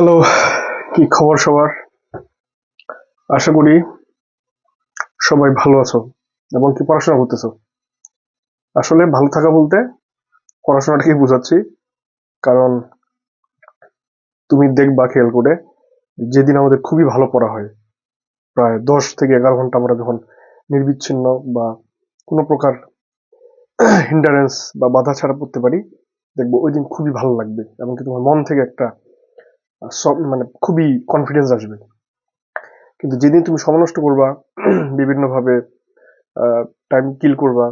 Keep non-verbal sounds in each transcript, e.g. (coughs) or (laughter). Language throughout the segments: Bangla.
হ্যালো, কি খবর সবার? আশা করি সবাই ভালো আছো এবং কি পড়াশোনা করতেছো? আসলে ভালো থাকা বলতে পড়াশোনাটাকেই বোঝাচ্ছি, কারণ তুমি দেখবা খেয়াল করে, যেদিন আমাদের খুবই ভালো পড়া হয়, প্রায় দশ থেকে এগারো ঘণ্টা আমরা যখন নির্বিচ্ছিন্ন বা কোনো প্রকার (clears throat) হিন্ডারেন্স বা বাধা ছাড়া পড়তে পারি, দেখব ওই দিন খুবই ভালো লাগবে, এমনকি তোমার মন থেকে একটা মানে খুবই কনফিডেন্স আসবে। কিন্তু যেদিন তুমি সময় নষ্ট করবা, (clears throat) বিভিন্নভাবে টাইম কিল করবা,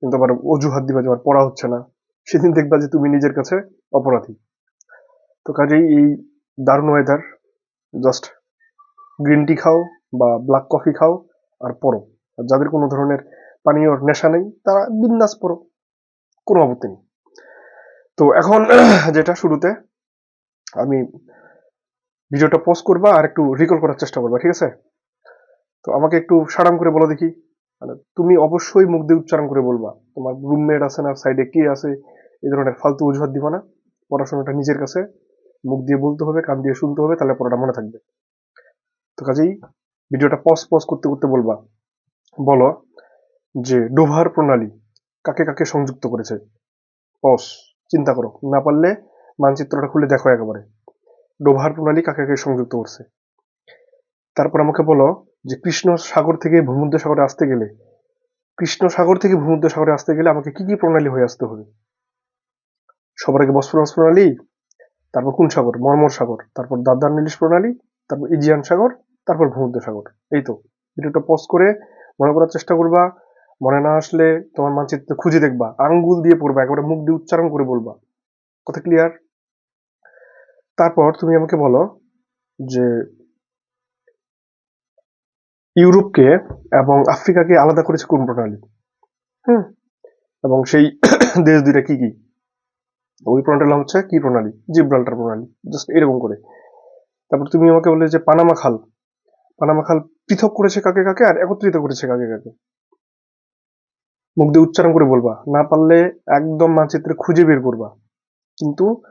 কিন্তু আবার অজুহাত দিবা যে আমার পড়া হচ্ছে না, সেদিন দেখবা যে তুমি নিজের কাছে অপরাধী। তো কাজেই এই দারুণ ওয়েদার জাস্ট গ্রিন টি খাও বা ব্ল্যাক কফি খাও আর পড়ো। আর যাদের কোনো ধরনের পানীয় নেশা নেই, তারা বিন্দাস পড়ো, কোনো আপত্তি নেই। তো এখন (clears throat) যেটা শুরুতে আমি ভিডিওটা পোস্ট করবা আর একটু রিকল করার চেষ্টা করবা, ঠিক আছে? তো আমাকে একটু সারাম করে বলো দেখি। মানে তুমি অবশ্যই মুখ দিয়ে উচ্চারণ করে বলবা। তোমার রুমমেট আছে না সাইডে কে আছে, এই ধরনের ফালতু অজুহাত দিবা না। পড়াশোনাটা নিজের কাছে। মুখ দিয়ে বলতে হবে, কান দিয়ে শুনতে হবে, তাহলে পড়াটা মনে থাকবে। তো কাজেই ভিডিওটা পজ পজ করতে করতে বলবা। বলো যে ডোভার প্রণালী কাকে কাকে সংযুক্ত করেছে? পজ চিন্তা করো। না পারলে মানচিত্রটা খুলে দেখো একেবারে। ডোভার প্রণালী কাকে কাকে সংযুক্ত করছে? তারপর আমাকে বলো যে কৃষ্ণ সাগর থেকে ভূমধ্য সাগরে আসতে গেলে, কৃষ্ণ সাগর থেকে ভূমধ্য সাগরে আসতে গেলে আমাকে কি কি প্রণালী হয়ে আসতে হবে? সবার আগে বসফরাস প্রণালী, তারপর কোন সাগর? মর্মর সাগর, তারপর দাদ্দার নীলিশ প্রণালী, তারপর ইজিয়ান সাগর, তারপর ভূমধ্য সাগর। এই তো, ভিডিওটা পজ করে মনে করার চেষ্টা করবা, মনে না আসলে তোমার মানচিত্র খুঁজে দেখবা, আঙ্গুল দিয়ে পড়বা, একেবারে মুখ দিয়ে উচ্চারণ করে বলবা। কথা ক্লিয়ার তারপর তুমি আমাকে বলো যে ইউরোপকে এবং আফ্রিকাকে আলাদা করেছে কোন প্রণালী? হুম? এবং সেই (coughs) দেশ দুইটা কি কি? ওই প্রণালী হচ্ছে কি প্রণালী? জিব্রাল্টার প্রণালী। জাস্ট এরকম করে। তারপর তুমি আমাকে বলে যে পানামা খাল। পানামা খাল পৃথক করেছে কাকে কাকে আর একত্রিত করেছে কাকে কাকে? মুখ দিয়ে উচ্চারণ করে বলবা। না পারলে একদম মানচিত্রে খুঁজে বের করবা। কিন্তু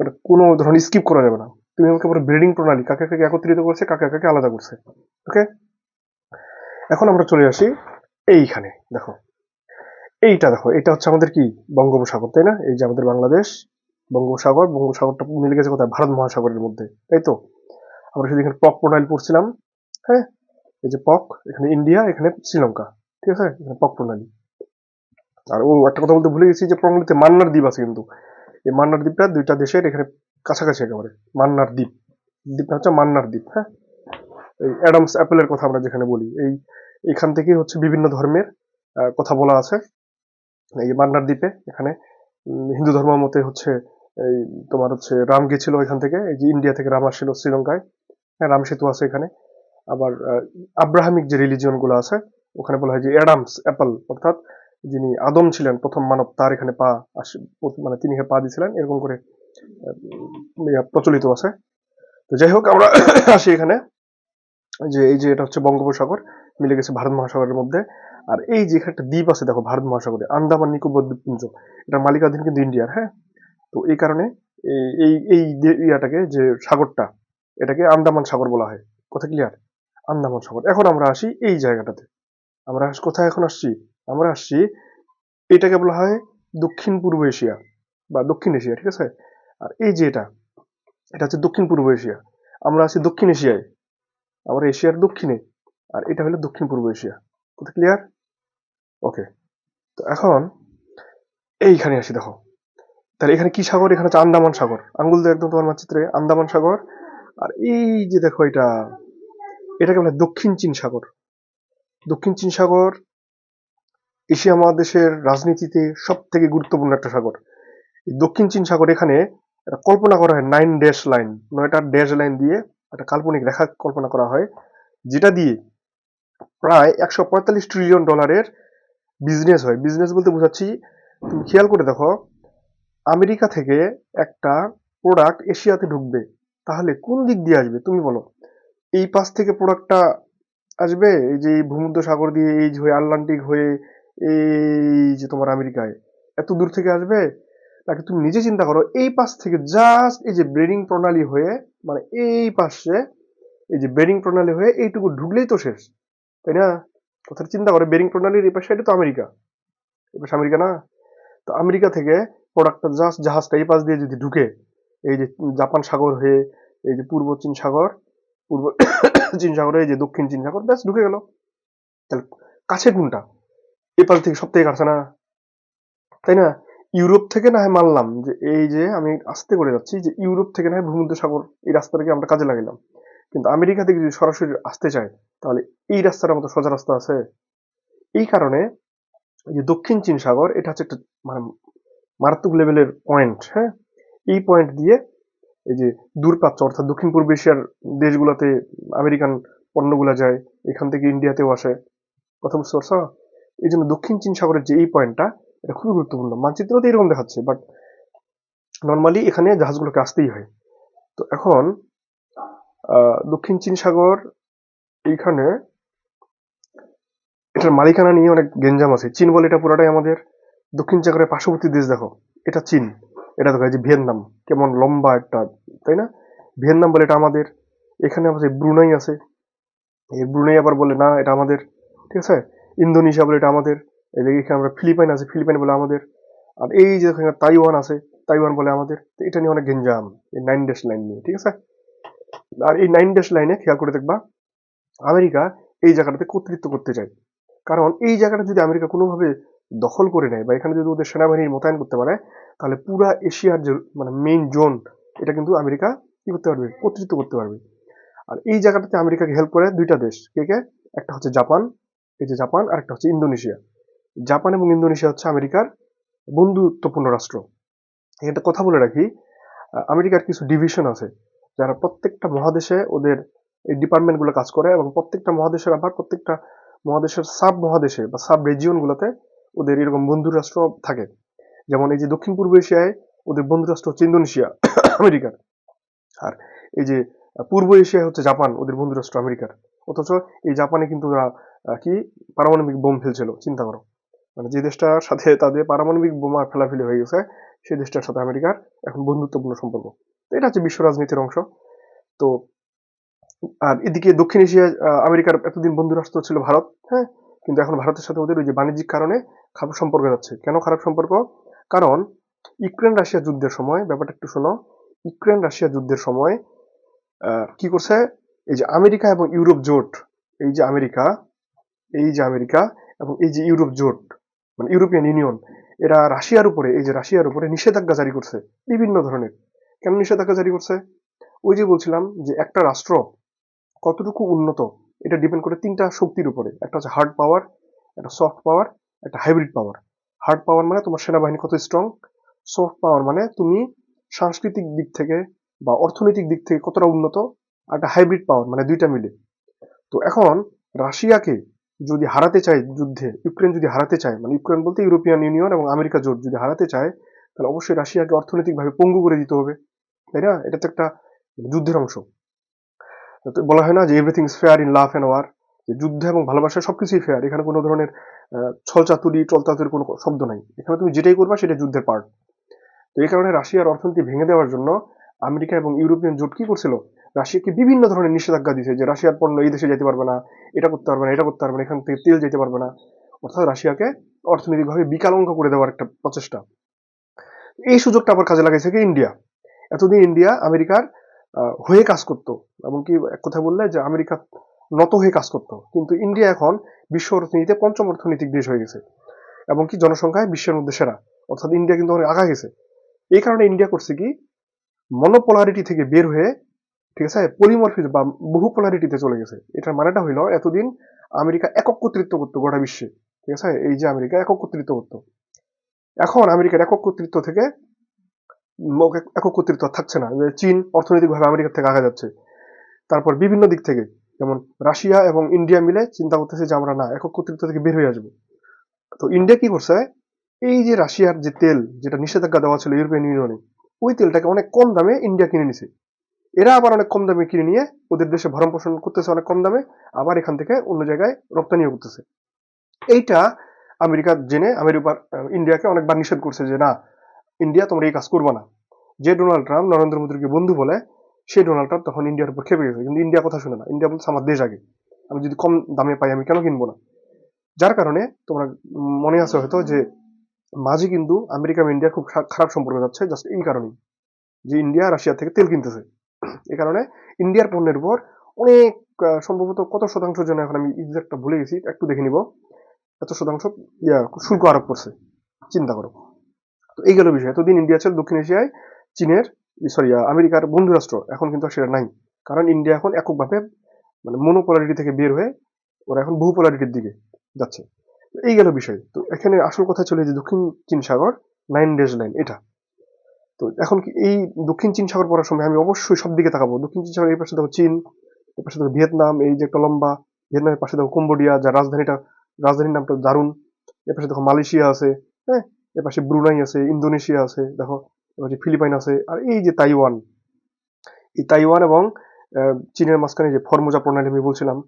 মানে কোনো ধরনের স্কিপ করা যাবে না। তুমি আমাকে বলো ব্রিডিং প্রণালী, কাকে কাকে একত্রিত করছে, কাকে কাকে আলাদা করছে। ওকে এখন আমরা চলে আসি এইখানে, দেখো। এইটা দেখো, এটা হচ্ছে আমাদের কি? বঙ্গোপসাগর, তাই না? এই যে আমাদের বাংলাদেশ, বঙ্গোপসাগর, বঙ্গোপসাগরটা মিলে গেছে কোথায়? ভারত মহাসাগরের মধ্যে, তাই তো? আমরা এখানে পক প্রণালী পড়ছিলাম হ্যাঁ? এই যে পক, এখানে ইন্ডিয়া, এখানে শ্রীলঙ্কা, ঠিক আছে? এখানে পক প্রণালী। আর ও একটা কথা বলতে ভুলে গেছি যে প্রণালীতে মান্নার দ্বীপ আছে কিন্তু। এই মান্নার দ্বীপটা দুইটা দেশের এখানে কাছাকাছি একেবারে। মান্নার দ্বীপ। দ্বীপটা হচ্ছে মান্নার দ্বীপ হ্যাঁ? এই অ্যাডামস অ্যাপেলের কথা আমরা যেখানে বলি, এই এখান থেকেই হচ্ছে বিভিন্ন ধর্মের কথা বলা আছে। এই মান্নার দ্বীপে এখানে হিন্দু ধর্ম মতে হচ্ছে এই তোমার হচ্ছে রাম গেছিল এখান থেকে, এই যে ইন্ডিয়া থেকে রাম আসছিল শ্রীলঙ্কায়। হ্যাঁ রাম সেতু আছে এখানে। আবার আব্রাহামিক যে রিলিজিয়নগুলো আছে, ওখানে বলা হয় যে অ্যাডামস অ্যাপল, অর্থাৎ যিনি আদম ছিলেন, প্রথম মানব, তার এখানে পা আস- মানে তিনি পা দিয়েছিলেন, এরকম করে প্রচলিত আছে। তো যাই হোক, আমরা (coughs) আসি এখানে, যে এই যে এটা হচ্ছে বঙ্গোপসাগর, মিলে গেছে ভারত মহাসাগরের মধ্যে। আর এই যে একটা দ্বীপ আছে, দেখো, ভারত মহাসাগরে, আন্দামান নিকোবর দ্বীপপুঞ্জ, এটা মালিকাধীন কিন্তু ইন্ডিয়ার হ্যাঁ? তো এই কারণে, এই- এই ইয়াটাকে, যে সাগরটা, এটাকে আন্দামান সাগর বলা হয়। কথা ক্লিয়ার আন্দামান সাগর। এখন আমরা আসি এই জায়গাটাতে। আমরা কোথায় এখন আসছি? আমরা আসছি, এটাকে বলা হয় দক্ষিণ পূর্ব এশিয়া বা দক্ষিণ এশিয়া, ঠিক আছে? আর এই যে এটা এটা হচ্ছে দক্ষিণ পূর্ব এশিয়া। আমরা আছি দক্ষিণ এশিয়ায়, আমরা এশিয়ার দক্ষিণে, আর এটা হলো দক্ষিণ পূর্ব এশিয়া। কথা ক্লিয়ার ওকে তো এখন এইখানে আসি, দেখো। তাহলে এখানে কি সাগর? এখানে হচ্ছে আন্দামান সাগর। আঙ্গুল দিয়ে একদম তোমার মানচিত্রে আন্দামান সাগর। আর এই যে দেখো এটা, এটাকে বলে দক্ষিণ চীন সাগর। দক্ষিণ চীন সাগর এশিয়া মহাদেশের রাজনীতিতে সব থেকে গুরুত্বপূর্ণ একটা সাগর। দক্ষিণ চীন সাগর এখানে কল্পনা করা হয় নাইন ড্যাশ লাইন নয়টা ড্যাশ লাইন দিয়ে একটা কাল্পনিক রেখা কল্পনা করা হয়, যেটা দিয়ে প্রায় একশো পঁয়তাল্লিশ ট্রিলিয়ন ডলারের বিজনেস হয়। বিজনেস বলতে বোঝাচ্ছি, তুমি খেয়াল করে দেখো, আমেরিকা থেকে একটা প্রোডাক্ট এশিয়াতে ঢুকবে, তাহলে কোন দিক দিয়ে আসবে? তুমি বলো। এই পাশ থেকে প্রোডাক্টটা আসবে, এই যে ভূমধ্য সাগর দিয়ে, এই যে হয়ে আটলান্টিক হয়ে এই যে তোমার আমেরিকায় এত দূর থেকে আসবে? তাকে তুমি নিজে চিন্তা করো, এই পাশ থেকে জাস্ট এই যে ব্রেডিং প্রণালী হয়ে মানে এই পাশে এই যে বেরিং প্রণালী হয়ে এইটুকু ঢুকলেই তো শেষ, তাই না? কথাটা চিন্তা করে বেরিং প্রণালীর এই পাশে তো আমেরিকা, এই পাশে আমেরিকা না? তো আমেরিকা থেকে প্রোডাক্টটা জাস্ট জাহাজটা এই পাশ দিয়ে যদি ঢুকে, এই যে জাপান সাগর হয়ে, এই যে পূর্ব চীন সাগর, পূর্ব (coughs) চীন সাগর, এই যে দক্ষিণ চীন সাগর, ব্যাস ঢুকে গেল। তাহলে কাছে কোনটা? এই থেকে সব থেকে কাছে না। তাই না? ইউরোপ থেকে না হয় মানলাম যে এই যে আমি আস্তে করে যাচ্ছি যে ইউরোপ থেকে না হয় ভূমধ্য সাগর এই রাস্তাটাকে আমরা কাজে লাগাইলাম। কিন্তু আমেরিকা থেকে যদি সরাসরি আসতে চায়, তাহলে এই রাস্তার মতো সোজা রাস্তা আছে। এই কারণে যে দক্ষিণ চীন সাগর, এটা হচ্ছে একটা মানে মারাত্মক লেভেলের পয়েন্ট হ্যাঁ? এই পয়েন্ট দিয়ে এই যে দূরপ্রাচ্য অর্থাৎ দক্ষিণ পূর্ব এশিয়ার দেশগুলোতে আমেরিকান পণ্যগুলো যায়, এখান থেকে ইন্ডিয়াতেও আসে। কথা বুঝতে পারছ? এই জন্য দক্ষিণ চীন সাগরের যে এই পয়েন্টটা, এটা খুবই গুরুত্বপূর্ণ। মানচিত্রতে এরকম দেখাচ্ছে বাট নর্মালি এখানে জাহাজগুলোকে আসতেই হয়। তো এখন দক্ষিণ চীন সাগর এইখানে, এটার মালিকানা নিয়ে অনেক গেঞ্জাম আছে। চীন বলে এটা পুরোটাই আমাদের। দক্ষিণ সাগরের পার্শ্ববর্তী দেশ দেখো, এটা চীন। এটা দেখো যে ভিয়েতনাম, কেমন লম্বা একটা, তাই না? ভিয়েতনাম বলে এটা আমাদের। এখানে আমাদের ব্রুনাই আছে। এই ব্রুনাই আবার বলে, না, এটা আমাদের। ঠিক আছে? ইন্দোনেশিয়া বলে এটা আমাদের এখানে আমরা ফিলিপাইন আছে, ফিলিপাইন বলে আমাদের, আর এই যে এখানে তাইওয়ান আছে, তাইওয়ান বলে আমাদের, তো এটা নিয়ে অনেক গেঞ্জাম, এই নাইন ডেশ লাইন নিয়ে, ঠিক আছে? আর এই নাইন ডেশ লাইনে খেয়াল করে দেখবা, আমেরিকা এই জায়গাটাতে কর্তৃত্ব করতে চায়। কারণ এই জায়গাটা যদি আমেরিকা কোনোভাবে দখল করে নেয় বা এখানে যদি ওদের সেনাবাহিনীর মোতায়েন করতে পারে, তাহলে পুরা এশিয়ার যে মানে মেইন জোন এটা কিন্তু আমেরিকা কি করতে পারবে? কর্তৃত্ব করতে পারবে। আর এই জায়গাটাতে আমেরিকাকে হেল্প করে দুইটা দেশ, কে কে? একটা হচ্ছে জাপান এই যে জাপান আর একটা হচ্ছে ইন্দোনেশিয়া। জাপান এবং ইন্দোনেশিয়া হচ্ছে আমেরিকার বন্ধুত্বপূর্ণ রাষ্ট্র। একটা কথা বলে রাখি আমেরিকার কিছু ডিভিশন আছে, যারা প্রত্যেকটা মহাদেশে ওদের এই ডিপার্টমেন্টগুলো কাজ করে এবং প্রত্যেকটা মহাদেশের আবার প্রত্যেকটা মহাদেশের সাব মহাদেশে বা সাব রেজিয়নগুলোতে ওদের এরকম বন্ধু রাষ্ট্র থাকে। যেমন এই যে দক্ষিণ পূর্ব এশিয়ায় ওদের বন্ধু রাষ্ট্র হচ্ছে ইন্দোনেশিয়া, (coughs) আমেরিকার। আর এই যে পূর্ব এশিয়ায় হচ্ছে জাপান, ওদের বন্ধু রাষ্ট্র আমেরিকার। অথচ এই জাপানে কিন্তু কি? পারমাণবিক বোম ফেলছিল, চিন্তা করো। মানে যে দেশটার সাথে তাদের পারমাণবিক বোমা ফেলাফেলি হয়ে গেছে সেই দেশটার সাথে আমেরিকার এখন বন্ধুত্বপূর্ণ সম্পর্ক। তো এটা হচ্ছে বিশ্ব রাজনীতির অংশ। তো, আর এদিকে দক্ষিণ এশিয়া আমেরিকার এতদিন বন্ধু রাষ্ট্র ছিল ভারত হ্যাঁ? কিন্তু এখন ভারতের সাথে ওদের ওই যে বাণিজ্যিক কারণে খারাপ সম্পর্ক যাচ্ছে। কেন খারাপ সম্পর্ক? কারণ ইউক্রেন রাশিয়া যুদ্ধের সময়, ব্যাপারটা একটু শোনো, ইউক্রেন রাশিয়া যুদ্ধের সময় কি করছে? এই যে আমেরিকা এবং ইউরোপ জোট, এই যে আমেরিকা, এই যে আমেরিকা এবং এই যে ইউরোপ জোট মানে ইউরোপিয়ান ইউনিয়ন, এরা রাশিয়ার উপরে, এই যে রাশিয়ার উপরে নিষেধাজ্ঞা জারি করছে, বিভিন্ন ধরনের। কেন নিষেধাজ্ঞা জারি করছে? ওই যে বলছিলাম যে একটা রাষ্ট্র কতটুকু উন্নত, এটা ডিপেন্ড করে তিনটা শক্তির উপরে। একটা হচ্ছে হার্ড পাওয়ার একটা সফট পাওয়ার একটা হাইব্রিড পাওয়ার হার্ড পাওয়ার মানে তোমার সেনাবাহিনী কত স্ট্রং সফট পাওয়ার মানে তুমি সাংস্কৃতিক দিক থেকে বা অর্থনৈতিক দিক থেকে কতটা উন্নত একটা হাইব্রিড পাওয়ার মানে দুইটা মিলে। তো এখন রাশিয়াকে যদি হারাতে চায় যুদ্ধে, ইউক্রেন যদি হারাতে চায় মানে ইউক্রেন বলতে ইউরোপিয়ান ইউনিয়ন এবং আমেরিকা জোট যদি হারাতে চায়, তাহলে অবশ্যই রাশিয়াকে অর্থনৈতিকভাবে পঙ্গু করে দিতে হবে। তাই না? এটা তো একটা যুদ্ধের অংশ। বলা হয় না যে everything is fair in love and war যে যুদ্ধ এবং ভালোবাসা সবকিছুই ফেয়ার এখানে কোনো ধরনের ছলচাতুরি টলচাতুরির কোনো শব্দ নাই। এখানে তুমি যেটাই করবা সেটা যুদ্ধের পার্ট তো এই কারণে রাশিয়ার অর্থনীতি ভেঙে দেওয়ার জন্য আমেরিকা এবং ইউরোপিয়ান জোট কি করছিল? রাশিয়াকে বিভিন্ন ধরনের নিষেধাজ্ঞা দিয়েছে যে রাশিয়ার পণ্য এই দেশে যেতে পারবে না, এটা করতে পারবে না, এটা করতে পারবে না, এখান থেকে তেল যেতে পারবে না। অর্থাৎ রাশিয়াকে অর্থনৈতিকভাবে বিকালঙ্ক করে দেওয়ার একটা প্রচেষ্টা। এই সুযোগটা আবার কাজে লাগাইছে কি ইন্ডিয়া। এতদিন ইন্ডিয়া আমেরিকার হয়ে কাজ করতো। এমনকি এক কথা বললে যে আমেরিকা নত হয়ে কাজ করতো। কিন্তু ইন্ডিয়া এখন বিশ্ব অর্থনীতিতে পঞ্চম অর্থনৈতিক দেশ হয়ে গেছে। এবং কি জনসংখ্যায় বিশ্বের মধ্যে সেরা। অর্থাৎ ইন্ডিয়া কিন্তু অনেক আগা গেছে। এই কারণে ইন্ডিয়া করছে কি? মনোপোলারিটি থেকে বের হয়ে, ঠিক আছে পলিমরফিজ বা বহু পোলারিটিতে চলে গেছে। এটার মানেটা হইল এতদিন আমেরিকা একক কর্তৃত্ব করতো গোটা বিশ্বে, ঠিক আছে, এই যে আমেরিকা একক কর্তৃত্ব করতো এখন আমেরিকার একক কর্তৃত্ব থেকে একক কর্তৃত্ব থাকছে না চীন অর্থনৈতিকভাবে আমেরিকার থেকে আগা যাচ্ছে। তারপর বিভিন্ন দিক থেকে, যেমন রাশিয়া এবং ইন্ডিয়া মিলে চিন্তা করতেছে যে আমরা না, একক কর্তৃত্ব থেকে বের হয়ে আসব। তো ইন্ডিয়া কি করছে? এই যে রাশিয়ার যে তেল, যেটা নিষেধাজ্ঞা দেওয়া ছিল ইউরোপিয়ান ইউনিয়নে ওই তেলটাকে অনেক কম দামে ইন্ডিয়া কিনে নিছে। এরা আবার অনেক কম দামে কিনে নিয়ে ওদের দেশে ভরণ পোষণ করতেছে অনেক কম দামে আবার এখান থেকে অন্য জায়গায় রপ্তানিও করতেছে। এইটা আমেরিকা জেনে আমেরিকা আহ, ইন্ডিয়াকে অনেকবার নিষেধ করছে যে না ইন্ডিয়া তোমরা এই কাজ করবে না। যে ডোনাল্ড ট্রাম্প নরেন্দ্র মোদীকে বন্ধু বলে সেই ডোনাল্ড ট্রাম্প তখন ইন্ডিয়ার উপর খেপে গেছে। কিন্তু ইন্ডিয়া কথা শুনে না। ইন্ডিয়া বলছে আমার দেশ আগে। আমি যদি কম দামে পাই আমি কেন কিনবো না? যার কারণে তোমরা মনে আছে হয়তো যে মাঝে কিন্তু আমেরিকা এবং ইন্ডিয়া খুব খারাপ সম্পর্ক যাচ্ছে জাস্ট এই কারণেই যে ইন্ডিয়া রাশিয়া থেকে তেল কিনতেছে। এই কারণে ইন্ডিয়ার পণ্যের উপর অনেক সম্ভবত কত শতাংশ যেন এখন আমি এক্সাক্টটা ভুলে গেছি, একটু দেখে নিব। এত শতাংশ, ইয়া, শুল্ক আরোপ করছে, চিন্তা করো। তো এই গেল বিষয়। এতদিন ইন্ডিয়া ছিল দক্ষিণ এশিয়ায়, চীনের সরি আমেরিকার বন্ধু রাষ্ট্র এখন কিন্তু সেটা নাই। কারণ ইন্ডিয়া এখন এককভাবে মানে মনোপোলারিটি থেকে বের হয়ে ওরা এখন বহু পোলারিটির দিকে যাচ্ছে। এই গেল বিষয়। তো এখানে আসল কথা চলে যে দক্ষিণ চীন সাগর নাইন ডেজ লাইন এটা। তো এখন কি এই দক্ষিণ চীন সাগর পড়ার সময় আমি অবশ্যই সব দিকে তাকাবো। দক্ষিণ চীন সাগর এই পাশে দেখো চীন, এই পাশে দেখো ভিয়েতনাম, এই যে একটা লম্বা ভিয়েতনামের পাশে দেখো কম্বোডিয়া, যার রাজধানীটা, রাজধানীর নামটা দারুণ। এ পাশে দেখো মালয়েশিয়া আছে হ্যাঁ? এ পাশে ব্রুনাই আছে, ইন্দোনেশিয়া আছে, দেখো। এপাশে ফিলিপাইন আছে, আর এই যে তাইওয়ান। এই তাইওয়ান এবং চীনের মাঝখানে যে ফরমোজা প্রণালী আমি বলছিলাম,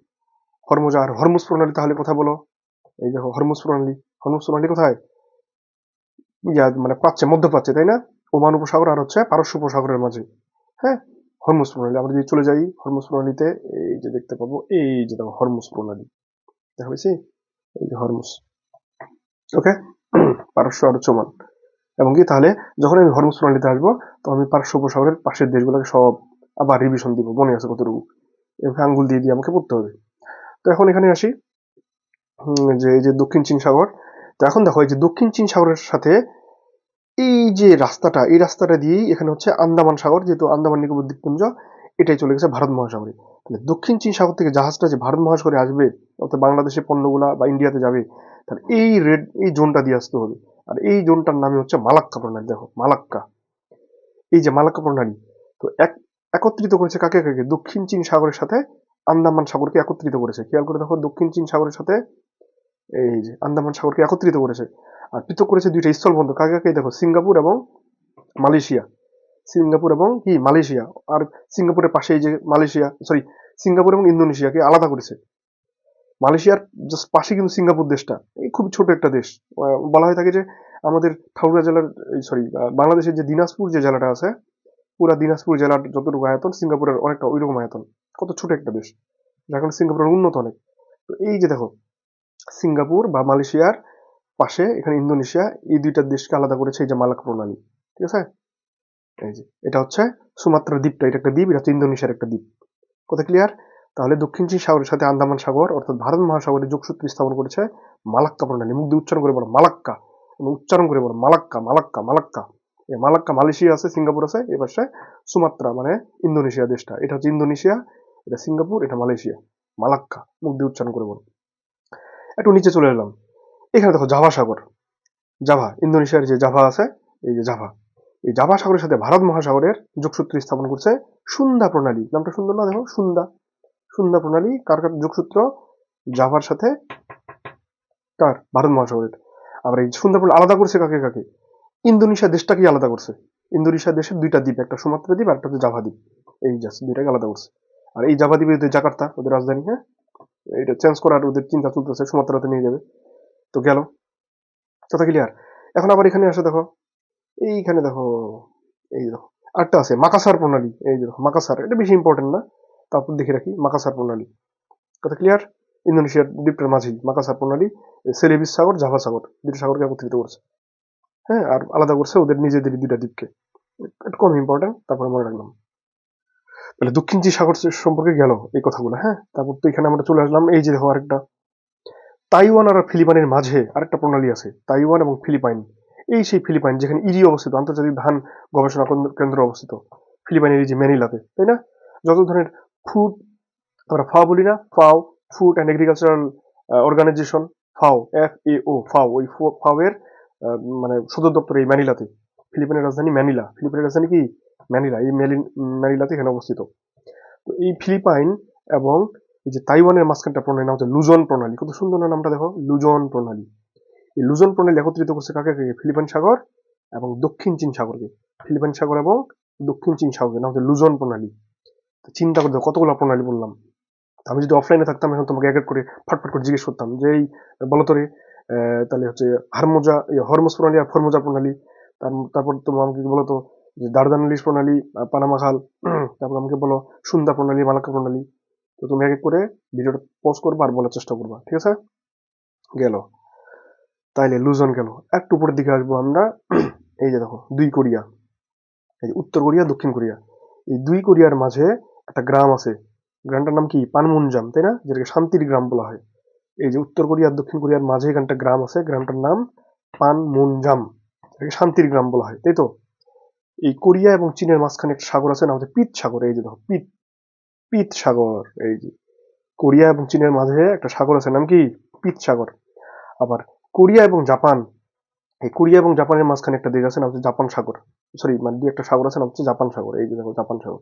ফর্মোজা আর হরমুজ প্রণালী তাহলে কথা বলো। এই দেখো হরমুজ প্রণালী হরমুজ প্রণালী কোথায়? ইয়া মানে প্রাচ্যে মধ্যপ্রাচ্যে তাই না? ওমান উপসাগর আর হচ্ছে পারস্য উপসাগরের মাঝে হ্যাঁ? হরমুজ প্রণালী, আমরা যদি চলে যাই হরমুজ প্রণালীতে, এই যে দেখতে পাবো, এই যে দেখো হরমুজ প্রণালী, দেখা পেয়েছি এই যে হরমুজ, ওকে? পারস্য আর হচ্ছে ওমান, এবং কি তাহলে যখন আমি হরমুজ প্রণালীতে আসব তো আমি পারস্য উপসাগরের পাশের দেশগুলোকে সব আবার রিভিশন দিব, মনে আছে কতটুকু? এভাবে আঙ্গুল দিয়ে দিয়ে আমাকে পড়তে হবে। তো এখন এখানে আসি। যে, এই যে দক্ষিণ চীন সাগর, তো এখন দেখো, এই যে দক্ষিণ চীন সাগরের সাথে এই যে রাস্তাটা, এই রাস্তাটা দিয়েই এখানে হচ্ছে আন্দামান সাগর, যেহেতু আন্দামান নিকোবর দ্বীপপুঞ্জ, এটাই চলে গেছে ভারত মহাসাগরে। তাহলে দক্ষিণ চীন সাগর থেকে জাহাজটা যে ভারত মহাসাগরে আসবে, অর্থাৎ বাংলাদেশের পণ্যগুলা বা ইন্ডিয়াতে যাবে, তাহলে এই রেড, এই জোনটা দিয়ে আসতে হবে। আর এই জোনটার নামই হচ্ছে মালাক্কা প্রণালী, দেখো, মালাক্কা। এই যে মালাক্কা প্রণালী, তো এক, একত্রিত করেছে কাকে কাকে? দক্ষিণ চীন সাগরের সাথে আন্দামান সাগরকে একত্রিত করেছে। খেয়াল করে দেখো, দক্ষিণ চীন সাগরের সাথে এই যে আন্দামান সাগরকে একত্রিত করেছে। আর পৃথক করেছে দুইটা স্থলবন্দর কাকে কাকে? দেখো, সিঙ্গাপুর এবং মালয়েশিয়া। সিঙ্গাপুর এবং কি? মালয়েশিয়া। আর সিঙ্গাপুরের পাশে এই যে মালয়েশিয়া সরি সিঙ্গাপুর এবং ইন্দোনেশিয়াকে আলাদা করেছে। মালয়েশিয়ার জাস্ট পাশে কিন্তু সিঙ্গাপুর দেশটা। এই খুব ছোট একটা দেশ। বলা হয়ে থাকে যে আমাদের ঠাকুরা জেলার সরি বাংলাদেশের যে দিনাজপুর যে জেলাটা আছে, পুরা দিনাজপুর জেলার যতটুকু আয়তন, সিঙ্গাপুরের অনেকটা ওইরকম আয়তন। কত ছোট একটা দেশ। কারণে সিঙ্গাপুরের উন্নত অনেক। তো এই যে দেখো সিঙ্গাপুর বা মালয়েশিয়ার পাশে, এখানে ইন্দোনেশিয়া, এই দুইটা দেশকে আলাদা করেছে এই যে মালাক প্রণালী। ঠিক আছে? এই যে, এটা হচ্ছে সুমাত্রা দ্বীপটা, এটা একটা দ্বীপ, এটা হচ্ছে ইন্দোনেশিয়ার একটা দ্বীপ। কথা ক্লিয়ার তাহলে দক্ষিণ চীন সাগরের সাথে আন্দামান সাগর, অর্থাৎ ভারত মহাসাগরে যোগসূত্র স্থাপন করেছে মালাক্কা প্রণালী। মুখ দিয়ে উচ্চারণ করে বলো, মালাক্কা। উচ্চারণ করে বলো, মালাক্কা মালাক্কা মালাক্কা। এই মালাক্কা মালয়েশিয়া আছে, সিঙ্গাপুর আছে, এ পাশে সুমাত্রা মানে ইন্দোনেশিয়া দেশটা। এটা হচ্ছে ইন্দোনেশিয়া, এটা সিঙ্গাপুর, এটা মালয়েশিয়া। মালাক্কা, মুখ দিয়ে উচ্চারণ করে বলো। একটু নিচে চলে এলাম। এখানে দেখো জাভা সাগর। জাভা, ইন্দোনেশিয়ার যে জাভা আছে, এই যে জাভা। এই জাভা সাগরের সাথে ভারত মহাসাগরের যোগসূত্র স্থাপন করছে সুন্দা প্রণালী। নামটা সুন্দর না দেখো? সুন্দা। সুন্দা প্রণালী, কার কার যোগসূত্র? জাভার সাথে কার? ভারত মহাসাগরের। আবার এই সুন্দা প্রণালী আলাদা করছে কাকে কাকে? ইন্দোনেশিয়া দেশটাকে আলাদা করছে। ইন্দোনেশিয়া দেশের দুইটা দ্বীপ, একটা সুমাত্রা দ্বীপ আর একটা জাভা দ্বীপ। এই জাস্ট দুইটাকে আলাদা করছে। আর এই জাভা দ্বীপে ওদের জাকার্তা, ওদের রাজধানী হ্যাঁ? এটা চেঞ্জ করার ওদের চিন্তা চলতেছে সুমাত্রাতে নিয়ে যাবে। তো গেল। কথা ক্লিয়ার এখন আবার এখানে আসে দেখো। এইখানে দেখো, এই দেখো। আরেকটা আছে, মাকাসার প্রণালী। এই দেখো, মাকাসার, এটা বেশি ইম্পর্টেন্ট না। তারপর দেখে রাখি, মাকাসার প্রণালী। কথা ক্লিয়ার ইন্দোনেশিয়ার দ্বীপটার মাঝেই মাকাসার প্রণালী, সেলেবিস সাগর, জাভা সাগর। দুটো সাগরকে একত্রিত করছে। হ্যাঁ আর আলাদা করছে ওদের নিজেদের দুইটা দ্বীপকে। একটু কম ইম্পর্টেন্ট তারপরে মনে রাখলাম। তাহলে দক্ষিণ চীন সাগর সম্পর্কে গেল এই কথাগুলো হ্যাঁ? তারপর তো এখানে আমরা চলে আসলাম, এই যে দেখো আরেকটা। তাইওয়ান আর ফিলিপাইনের মাঝে আরেকটা প্রণালী আছে, তাইওয়ান এবং ফিলিপাইন। এই সেই ফিলিপাইন যেখানে ইরি অবস্থিত, আন্তর্জাতিক ধান গবেষণা কেন্দ্র- অবস্থিত। ফিলিপাইনের এই যে ম্যানিলাতে, তাই না? যত ধরনের ফুড আমরা ফাও বলি না, FAO food and agricultural organisation FAO F A O FAO, ওই ফাও এর মানে সদর দপ্তর এই ম্যানিলাতে। ফিলিপাইনের রাজধানী ম্যানিলা। ফিলিপাইনের রাজধানী কি? ম্যানিলা এই ম্যানিলাতে এখানে অবস্থিত। তো এই ফিলিপাইন এবং এই যে তাইওয়ানের মাঝখানটা প্রণালী নাম হচ্ছে লুজন প্রণালী। কত সুন্দর নামটা দেখো? লুজন প্রণালী। এই লুজন প্রণালী একত্রিত করছে কাকে? কাকে? ফিলিপাইন সাগর এবং দক্ষিণ চীন সাগরকে। ফিলিপাইন সাগর এবং দক্ষিণ চীন সাগরকে নাম হচ্ছে লুজন প্রণালী। চিন্তা করে দেখো কতগুলো প্রণালী বললাম। আমি যদি অফলাইনে থাকতাম এখন তোমাকে এক এক করে ফাটফাট করে জিজ্ঞেস করতাম যে এই বলো তো রে আহ, তাহলে হচ্ছে হারমোজা হরমোজ প্রণালী আর ফরমোজা প্রণালী। তার- তারপর তুমি আমাকে বলো তো যে দারদানালিস প্রণালী পানামা খাল, (clears throat) তারপর আমাকে বলো সুন্দা প্রণালী, মালাক্কা প্রণালী। তো তুমি এক করে ভিডিওটা পজ করবা আর বলার চেষ্টা করবা, ঠিক আছে? গেল। তাইলে লুজন গেল। একটু উপরের দিকে আসব আমরা। (clears throat) এই যে দেখো, দুই কোরিয়া। এই যে উত্তর কোরিয়া, দক্ষিণ কোরিয়া। এই দুই কোরিয়ার মাঝে একটা গ্রাম আছে। গ্রামটার নাম কি? পানমুনজাম, তাই না? যেটাকে শান্তির গ্রাম বলা হয়। এই যে উত্তর কোরিয়া আর দক্ষিণ কোরিয়ার মাঝে এখানটা গ্রাম আছে। গ্রামটার নাম পানমুনজাম। যেটাকে শান্তির গ্রাম বলা হয়, তাই তো? এই কোরিয়া এবং চীনের মাঝখানে একটা সাগর আছে না পিত সাগর। এই যে দেখো, পিত পিত সাগর, এই যে। কোরিয়া এবং চীনের মাঝে একটা সাগর আছে, নাম কি? পিত সাগর। আবার কোরিয়া এবং জাপান, এই কোরিয়া এবং জাপানের মাঝখানে একটা দেশ আছে, নাম হচ্ছে জাপান সাগর। সরি মানে দুই একটা সাগর আছে, নাম হচ্ছে জাপান সাগর। এই যে দেখো, জাপান সাগর।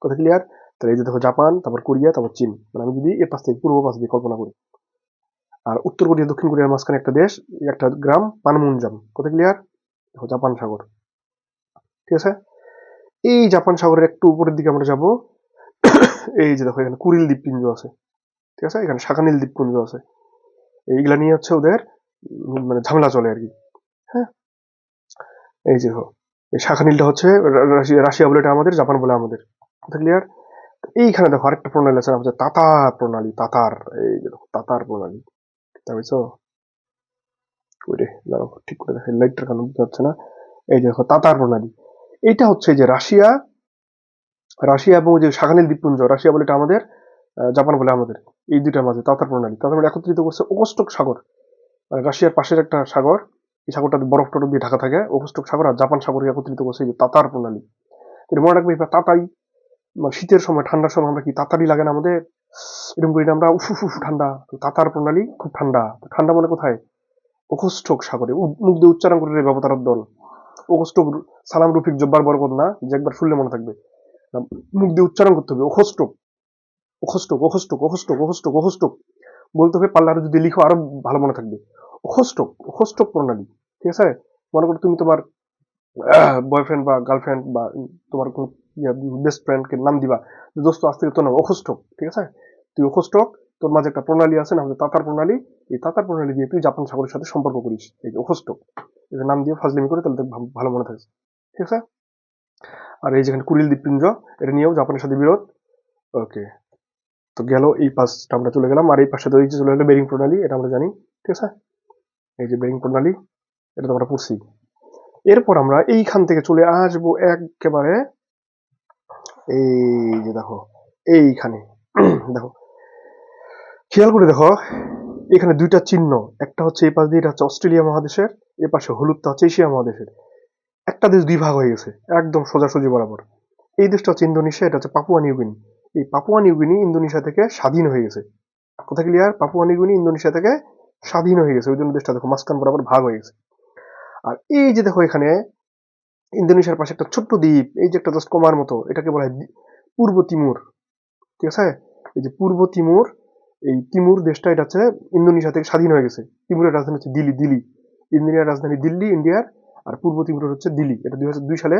কথা ক্লিয়ার তাহলে এই যে দেখো, জাপান, তারপর কোরিয়া, তারপর চীন। মানে আমি যদি এর পাশ থেকে, পূর্ব পাশ দিয়ে কল্পনা করি। আর উত্তর কোরিয়া, দক্ষিণ কোরিয়ার মাঝখানে একটা দেশ একটা গ্রাম, পানমুনজাম। কথা ক্লিয়ার দেখো, জাপান সাগর। ঠিক আছে? এই জাপান সাগরের একটু উপরের দিকে আমরা যাব। এই যে দেখো, এখানে কুরিল দ্বীপপুঞ্জ আছে। ঠিক আছে? এখানে শাখানীল দ্বীপপুঞ্জ আছে। এইগুলা নিয়ে হচ্ছে ওদের মানে ঝামেলা চলে আর কি। হ্যাঁ? এই যে দেখো, এই শাখানীলটা হচ্ছে রাশিয়া বলে এটা আমাদের, জাপান বলে আমাদের। ক্লিয়ার এইখানে দেখো আরেকটা প্রণালী আছে হচ্ছে তাতার প্রণালী, তাতার। এই যে দেখো, তাতার প্রণালী। দাঁড়াও, ঠিক করে দেখো লাইটটার কারণে বুঝতে পারছে না? এই যে দেখো, তাতার প্রণালী। এইটা হচ্ছে যে রাশিয়া রাশিয়া এবং যে শাখানীল দ্বীপপুঞ্জ, রাশিয়া বলে এটা আমাদের জাপান বলে আমাদের, এই দুইটার মাঝে তাতার প্রণালী। তাতার প্রণালী একত্রিত করছে ওকস্টক সাগর। মানে রাশিয়ার পাশের একটা সাগর, এই সাগরটা বরফ টরফ দিয়ে ঢাকা থাকে ওকস্টক সাগর আর জাপান সাগরকে একত্রিত করছে যে তাতার প্রণালী। মনে রাখবে এবার তাতাই মানে শীতের সময়, ঠান্ডার সময় আমরা কি তাতারি লাগে না আমাদের? এরকম করি আমরা উফু উফু ঠান্ডা। তাতার প্রণালী খুব ঠান্ডা। ঠান্ডা মানে কোথায়? ওকস্টক সাগরে। মুগ্ধ উচ্চারণ করে রে ব্যবতার দল। ওকস্টক সালাম রফিক জব্বার বরকত না, যে একবার শুনলে মনে থাকবে। মুখ দিয়ে উচ্চারণ করতে হবে ওখস্টক ওখস্টক ওখস্টক ওখস্টক ওখস্টক ওখস্টক বলতে হবে পাল্লা যদি লিখো, আরও ভালো মনে থাকবে। ওখস্টক ওখস্টক প্রণালী, ঠিক আছে? মনে করো তুমি তোমার বয়ফ্রেন্ড বা গার্লফ্রেন্ড বা তোমার কোন বেস্ট ফ্রেন্ডকে নাম দিবা দোস্ত আজ থেকে তোর নাম ওখস্টক ঠিক আছে? তুই ওখস্টক তোর মাঝে একটা প্রণালী আছে না তাতার প্রণালী। এই তাতার প্রণালী দিয়ে তুই জাপান সাগরের সাথে সম্পর্ক করিস। এই যে এই যে নাম দিয়ে ফাজলিমি করে তাহলে ভালো মনে থাকছে। ঠিক আছে? আর এই যেখানে কুরিল দ্বীপপুঞ্জ, এটা নিয়েও জাপানের সাথে বিরোধ। ওকে, তো গেল এই পাশটা আমরা চলে গেলাম। আর এই পাশে তো এই যে চলে গেলো বেরিং প্রণালী, এটা আমরা জানি। ঠিক আছে? এই যে বেরিং প্রণালী, এটা তো আমরা পড়ছি। এরপর আমরা এইখান থেকে চলে আসব একেবারে এই যে দেখো, এইখানে। (clears throat) দেখো খেয়াল করে দেখো, এখানে দুইটা চিহ্ন, একটা হচ্ছে এই পাশ দিয়ে, এটা হচ্ছে অস্ট্রেলিয়া মহাদেশের, এ পাশে হলুদটা হচ্ছে এশিয়া মহাদেশের। একটা দেশ দুই ভাগ হয়ে গেছে, একদম সোজাসুজি বরাবর। এই দেশটা হচ্ছে ইন্দোনেশিয়া, এটা হচ্ছে পাপুয়া নিউগিনি এই পাপুয়া নিউগিনি ইন্দোনেশিয়া থেকে স্বাধীন হয়ে গেছে। কথা ক্লিয়ার পাপুয়া নিউগিনি ইন্দোনেশিয়া থেকে স্বাধীন হয়ে গেছে, ওই জন্য দেশটা দেখো মাঝখান বরাবর ভাগ হয়ে গেছে। আর এই যে দেখো এখানে, ইন্দোনেশিয়ার পাশে একটা ছোট্ট দ্বীপ, এই যে একটা জাস্ট কমার মতো, এটাকে বলা হয় পূর্ব তিমুর। ঠিক আছে? এই যে পূর্ব তিমুর এই তিমুর দেশটা এটা হচ্ছে ইন্দোনেশিয়া থেকে স্বাধীন হয়ে গেছে। তিমুরের রাজধানী হচ্ছে দিল্লি দিল্লি। ইন্দোনেশিয়ার রাজধানী দিল্লি, ইন্ডিয়ার, আর পূর্ব তিমুরের হচ্ছে দিল্লি। এটা দুই সালে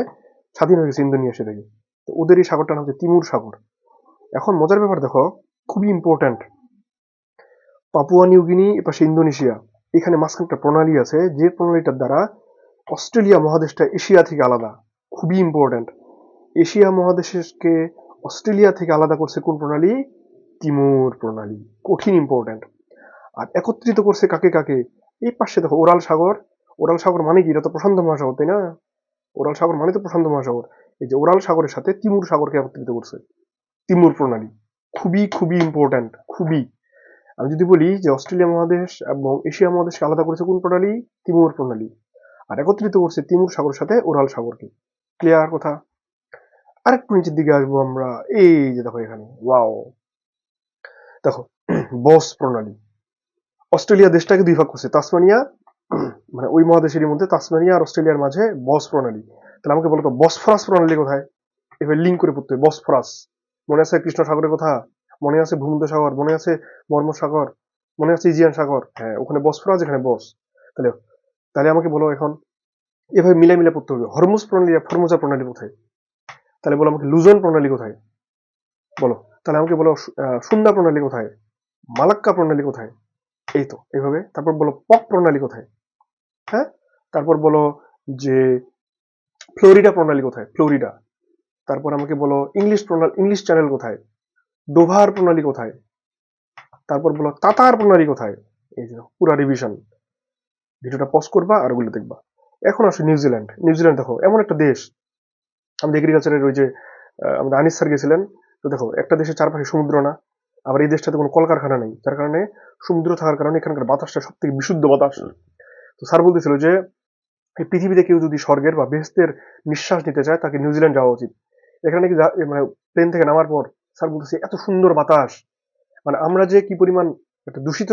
স্বাধীন হয়ে গেছে ইন্দোনেশিয়া থেকে। তো ওদের এই সাগরটার নাম হচ্ছে তিমুর সাগর। এখন মজার ব্যাপার দেখো, খুবই ইম্পর্ট্যান্ট পাপুয়া নিউগিনি এপাশে ইন্দোনেশিয়া। এখানে মাঝখানে একটা প্রণালী আছে, যে প্রণালীটার দ্বারা অস্ট্রেলিয়া মহাদেশটা এশিয়া থেকে আলাদা। খুবই ইম্পর্ট্যান্ট এশিয়া মহাদেশকে অস্ট্রেলিয়া থেকে আলাদা করছে কোন প্রণালী? তিমুর প্রণালী কঠিন ইম্পর্ট্যান্ট আর একত্রিত করছে কাকে কাকে? এই পাশে দেখো ওরাল সাগর। ওরাল সাগর মানে কি? এটা তো প্রশান্ত মহাসাগর, তাই না? ওরাল সাগর মানে তো প্রশান্ত মহাসাগর। এই যে ওরাল সাগরের সাথে তিমুর সাগরকে একত্রিত করছে। তিমুর প্রণালী খুবই খুবই ইম্পর্ট্যান্ট খুবই। আমি যদি বলি যে অস্ট্রেলিয়া মহাদেশ এবং এশিয়া মহাদেশকে আলাদা করেছে কোন প্রণালী? তিমুর প্রণালী আর একত্রিত করছে তিমুর সাগরের সাথে ওরাল সাগরকে। ক্লিয়ার কথা? আরেকটু নিচের দিকে আসব আমরা। এই যে দেখো এখানে ওয়াও দেখো, বস প্রণালী। অস্ট্রেলিয়া দেশটাকে দুই ভাগ করছে, তাসমানিয়া মানে ওই মহাদেশের মধ্যে তাসমানিয়া আর অস্ট্রেলিয়ার মাঝে বস প্রণালী। তাহলে আমাকে বলতো, বসফরাস প্রণালী কোথায়? এবার লিঙ্ক করে পড়তে বসফরাস। মনে আছে কৃষ্ণ সাগরের কথা? মনে আছে ভূমধ্য সাগর মনে আছে মর্ম সাগর মনে আছে ইজিয়ান সাগর? হ্যাঁ ওখানে বসফরাস, এখানে বস। তাহলে তাহলে আমাকে বলো এখন, এভাবে মিলে মিলে পড়তে হবে। হরমুজ প্রণালী আর ফরমুজা প্রণালী কোথায়? তাহলে বলো আমাকে, লুজন প্রণালী কোথায়? বলো। তাহলে আমাকে বলো সুন্দা প্রণালী কোথায়? মালাক্কা প্রণালী কোথায়? এই তো, এইভাবে। তারপর বলো, পক প্রণালী কোথায়? হ্যাঁ? তারপর বলো যে, ফ্লোরিডা প্রণালী কোথায়? ফ্লোরিডা। তারপর আমাকে বলো, ইংলিশ প্রণালী ইংলিশ চ্যানেল কোথায়? ডোভার প্রণালী কোথায়? তারপর বলো, তাতার প্রণালী কোথায়? এই যে পুরা রিভিশন ভিডিওটা পজ করবা আর ওগুলো দেখবা। এখন আসে নিউজিল্যান্ড। নিউজিল্যান্ড দেখো, এমন একটা দেশ। আমাদের এগ্রিকালচারের ওই যে আমাদের আনিস স্যার গেছিলেন। তো দেখো একটা দেশের চারপাশে সমুদ্র না আবার এই দেশটাতে কোনো কলকারখানা নেই। যার কারণে সমুদ্র থাকার কারণে এখানকার বাতাসটা সব থেকে বিশুদ্ধ বাতাস। তো স্যার বলতেছিল যে এই পৃথিবীতে কেউ যদি স্বর্গের বা বেহেস্তের নিঃশ্বাস নিতে চায় তাকে নিউজিল্যান্ড যাওয়া উচিত। এখানে কি মানে প্লেন থেকে নামার পর স্যার বলতেছে এত সুন্দর বাতাস। মানে আমরা যে কি পরিমাণ একটা দূষিত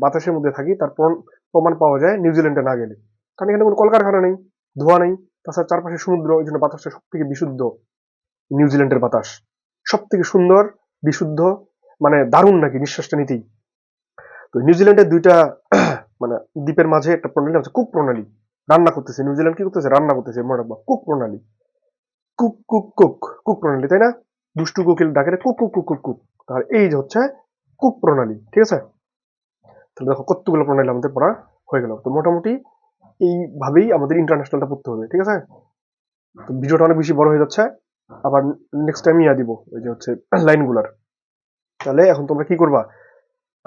বাতাসের মধ্যে থাকি তার প্রমাণ- প্রমাণ পাওয়া যায় নিউজিল্যান্ডে না গেলে। কারণ এখানে কোনো কলকারখানা নেই ধোঁয়া নেই। তাছাড়া চারপাশে সমুদ্র ওই জন্য বাতাসটা সব থেকে বিশুদ্ধ নিউজিল্যান্ডের বাতাস। সব থেকে সুন্দর, বিশুদ্ধ মানে দারুণ নাকি নিঃশ্বাসটা নিতেই। তো নিউজিল্যান্ডের দুইটা (clears throat) মানে দ্বীপের মাঝে একটা প্রণালী আছে, কুক প্রণালী। রান্না করতেছে, নিউজিল্যান্ড কি করতেছে? রান্না করতেছে, মনে কুক প্রণালী। কুক কুক কুক কুক প্রণালী, তাই না? দুষ্টু কোকিল ডাকে কুক কুক কুক কুক কুক। তাহলে এই যে হচ্ছে কুক প্রণালী, ঠিক আছে? তাহলে দেখো কতগুলো প্রণালী আমাদের পড়া হয়ে গেল। তো মোটামুটি এইভাবেই আমাদের ইন্টারন্যাশনালটা পড়তে হবে, ঠিক আছে? তো ভিডিওটা অনেক বেশি বড় হয়ে যাচ্ছে। আবার নেক্সট টাইম ইয়া দিব, ওই যে হচ্ছে (clears throat) লাইনগুলার। তাহলে এখন তোমরা কি করবা?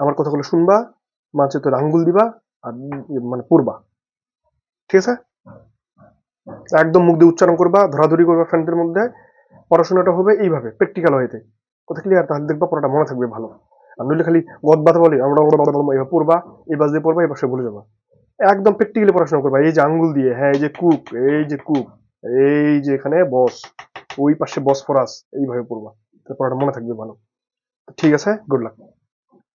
আমার কথাগুলো শুনবা মানচিত্রে আঙ্গুল দিবা আর মানে পড়বা। ঠিক আছে? একদম মুখ দিয়ে উচ্চারণ করবা, ধরাধরি করবা ফ্রেন্ডদের মধ্যে। পড়াশোনাটা হবে এইভাবে প্র্যাকটিক্যাল হয়েতে কথা ক্লিয়ার তাহলে দেখবা পড়াটা মনে থাকবে ভালো। আর নইলে খালি গদ বাতা বলি, আমরা এবার পড়বা, এই বাস দিয়ে পড়বা এবার সে ভুলে যাবা। একদম প্র্যাকটিক্যালি পড়াশোনা করবা, এই যে আঙ্গুল দিয়ে হ্যাঁ এই যে কুক এই যে কুক এই যে এখানে বস। ওই পাশে বসফরাস এইভাবে পড়বা। তারপর মনে থাকবে ভালো। ঠিক আছে? Good luck